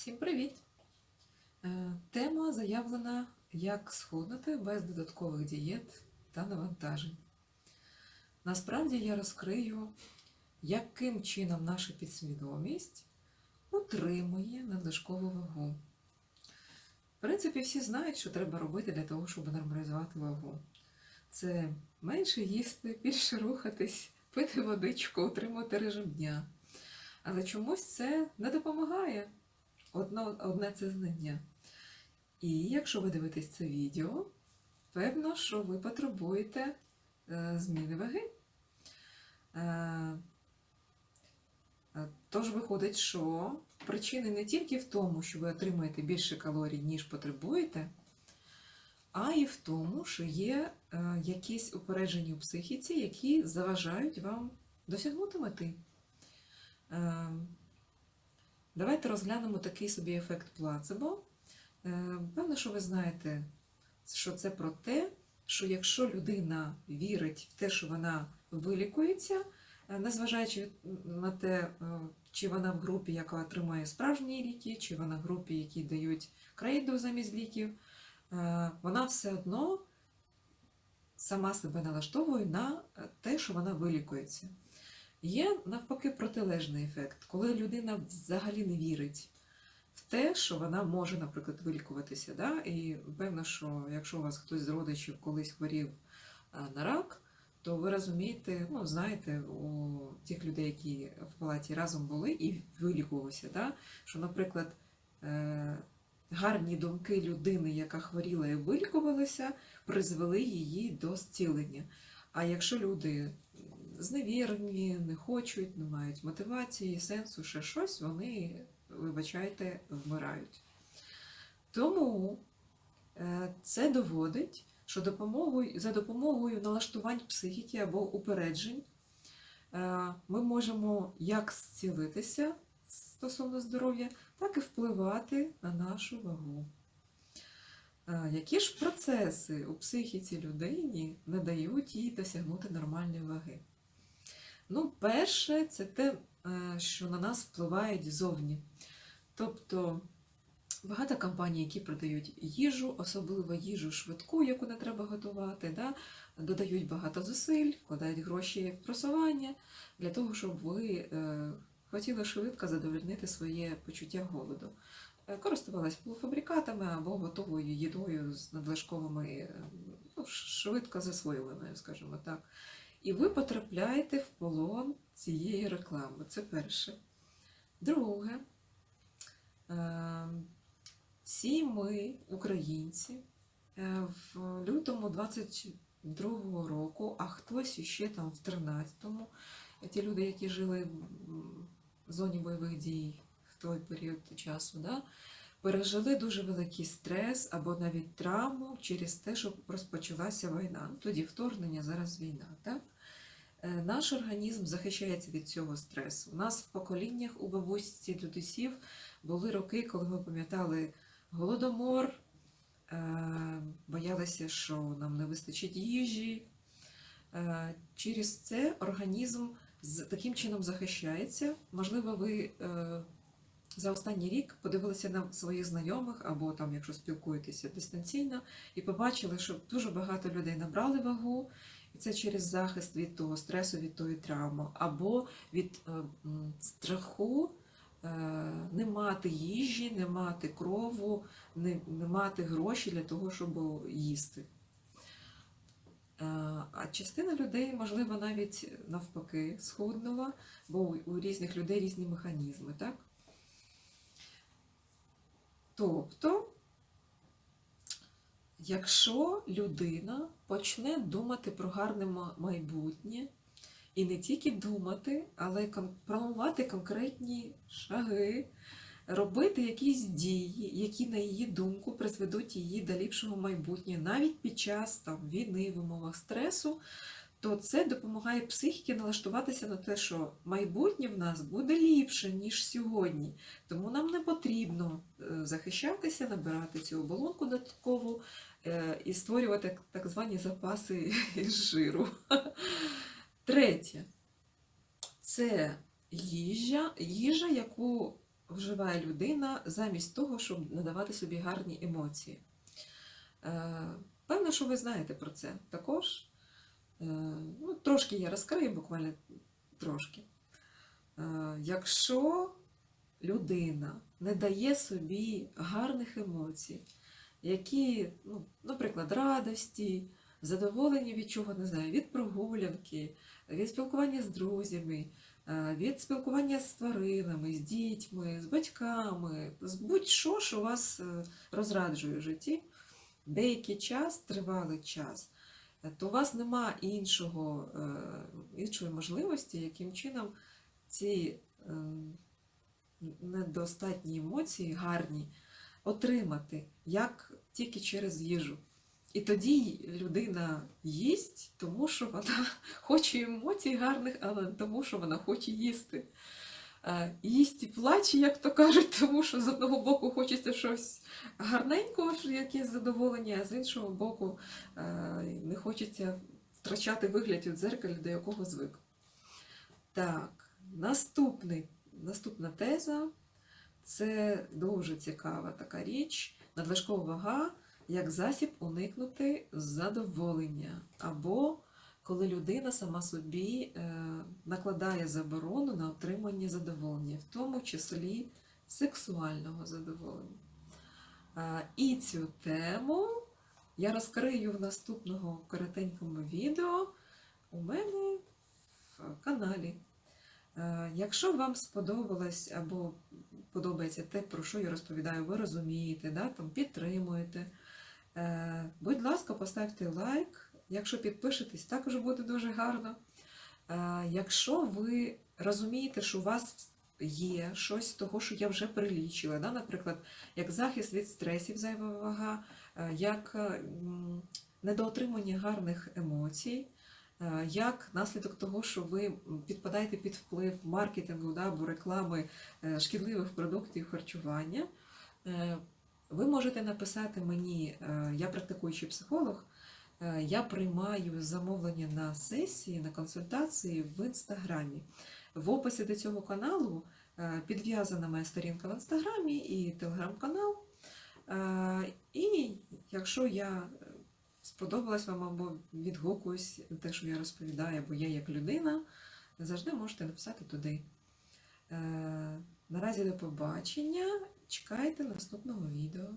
Всім привіт! Е, Тема заявлена як схуднути без додаткових дієт та навантажень. Насправді я розкрию, яким чином наша підсвідомість утримує надлишкову вагу. В принципі, всі знають, що треба робити для того, щоб нормалізувати вагу. Це менше їсти, більше рухатись, пити водичку, утримувати режим дня. Але чомусь це не допомагає. Одно, одне це знання. І якщо ви дивитесь це відео, певно, що ви потребуєте е, зміни ваги. Е, е, Тож виходить, що причини не тільки в тому, що ви отримуєте більше калорій, ніж потребуєте, а й в тому, що є якісь упередження у психіці, які заважають вам досягнути мети. Давайте розглянемо такий собі ефект плацебо. Е, Певно, що ви знаєте, що це про те, що якщо людина вірить в те, що вона вилікується, е, незважаючи на те, е, чи вона в групі, яка отримує справжні ліки, чи вона в групі, які дають крейду замість ліків, вона все одно сама себе налаштовує на те, що вона вилікується. Є навпаки протилежний ефект, коли людина взагалі не вірить в те, що вона може, наприклад, вилікуватися. Да? І певно, що якщо у вас хтось з родичів колись хворів на рак, то ви розумієте, ну знаєте, у тих людей, які в палаті разом були і вилікувалися, да? що, наприклад, е, гарні думки людини, яка хворіла і вилікувалася, призвели її до зцілення. А якщо люди зневірені, не хочуть, не мають мотивації, сенсу, ще щось, вони, вибачайте, вмирають. Тому е, це доводить, що за допомогою налаштувань психіки або упереджень е, ми можемо як зцілитися стосовно здоров'я, так і впливати на нашу вагу. Е, Які ж процеси у психіці людині не дають їй досягнути нормальної ваги? Ну, перше, це те, е, що на нас впливають зовні. Тобто багато компаній, які продають їжу, особливо їжу швидку, яку не треба готувати, да, додають багато зусиль, вкладають гроші в просування для того, щоб ви е, хотіли швидко задовольнити своє почуття голоду. Е, Користувалась полуфабрикатами або готовою їдою з надлишковими, ну, швидко засвоюваною, скажімо так. І ви потрапляєте в полон цієї реклами. Це перше. Друге, е, всі ми, українці, е, в лютому 22-го року, а хтось іще там в 13-му, ті люди, які жили в зоні бойових дій в той період часу, да, пережили дуже великий стрес або навіть травму через те, що розпочалася війна. Тоді вторгнення, зараз війна. Так? Е, Наш організм захищається від цього стресу. У нас в поколіннях у бабусь дідусів були роки, коли ми пам'ятали голодомор, е, боялися, що нам не вистачить їжі. Е, Через це організм таким чином захищається. Можливо, ви за останній рік подивилися на своїх знайомих, або там, якщо спілкуєтеся дистанційно, і побачили, що дуже багато людей набрали вагу, і це через захист від того стресу, від тої травми, або від е, страху е, не мати їжі, не мати крову, не, не мати гроші для того, щоб їсти. Е, А частина людей, можливо, навіть навпаки схуднула, бо у- різних людей різні механізми, так? Тобто, якщо людина почне думати про гарне майбутнє, і не тільки думати, але й планувати конкретні шаги, робити якісь дії, які, на її думку, призведуть її до ліпшого майбутнього, навіть під час там, війни в умовах стресу, то це допомагає психіці налаштуватися на те, що майбутнє в нас буде ліпше, ніж сьогодні. Тому нам не потрібно е, захищатися, набирати цю оболонку додаткову е, і створювати так звані запаси жиру. Третє це їжа, їжа, яку вживає людина замість того, щоб надавати собі гарні емоції? Е, Певно, що ви знаєте про це також. Трошки я розкрию, буквально трошки. Е, Якщо людина не дає собі гарних емоцій, які, ну, наприклад, радості, задоволення від чого не знаю, від прогулянки, від спілкування з друзями, е, від спілкування з тваринами, з дітьми, з батьками, з будь-що, що вас е, розраджує в житті, деякий час, тривалий час, то у вас нема іншого, е, іншої можливості, яким чином ці е, недостатні емоції гарні отримати, як тільки через їжу. І тоді людина їсть, тому що вона хоче емоцій гарних, але тому, що вона хоче їсти. Е, Їсть і плаче, як то кажуть, тому що з одного боку хочеться щось гарненького, якесь задоволення, а з іншого боку е, не хочеться втрачати вигляд у дзеркалі, до якого звик. Так, наступний, наступна теза це дуже цікава така річ. Надлишкова вага як засіб уникнути задоволення, або коли людина сама собі е, накладає заборону на отримання задоволення, в тому числі сексуального задоволення. Е, і цю тему я розкрию в наступного коротенькому відео у мене в каналі. Е, Якщо вам сподобалось або подобається те, про що я розповідаю, ви розумієте, да, там, підтримуєте, будь ласка, поставте лайк. Якщо підпишетесь, також буде дуже гарно. Е, Якщо ви розумієте, що у вас є щось з того, що я вже перелічила, да, наприклад, як захист від стресів, зайва вага, е, як е, недоотримання гарних емоцій, як наслідок того, що ви підпадаєте під вплив маркетингу да, або реклами шкідливих продуктів харчування, ви можете написати мені, я практикуючий психолог, я приймаю замовлення на сесії, на консультації в інстаграмі. В описі до цього каналу е, підв'язана моя сторінка в інстаграмі і телеграм-канал. Е, І якщо я е, сподобалась вам або відгукуюсь те, що я розповідаю, або я як людина, завжди можете написати туди. Е, Наразі до побачення. Чекайте наступного відео.